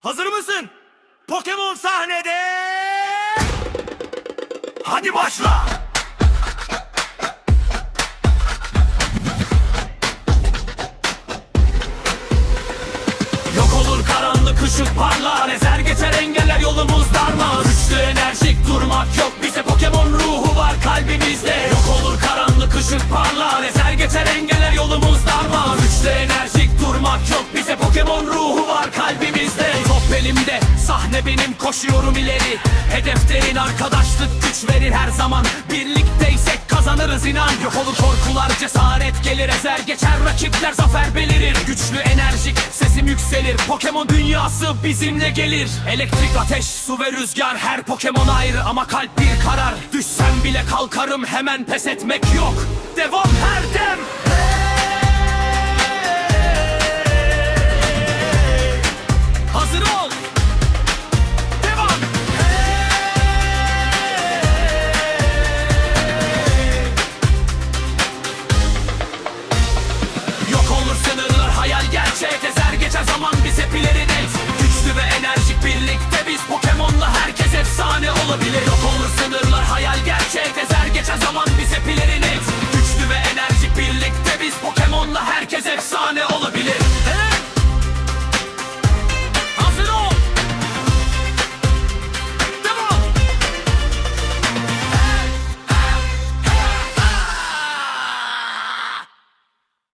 Hazır mısın? Pokemon sahnede. Hadi başla. Yok olur karanlık ışık parlar Ezer geçer engeller yolumuz darmaz Güçlü enerjik durmak yok Bize Pokemon ruhu var kalbimizde Yok olur karanlık ışık parlar elimde sahne benim koşuyorum ileri. Hedeflerin arkadaşlık güç verir her zaman. Birlikteysek kazanırız inan. Yok olur korkular cesaret gelir Ezer. Geçer rakipler zafer belirir. Güçlü enerjik sesim yükselir. Pokemon dünyası bizimle gelir. Elektrik ateş su ve rüzgar Her Pokemon ayrı. Ama kalp bir karar. Düşsem bile kalkarım hemen pes etmek yok. Devam her dem Hazır ol herkes efsane olabilir.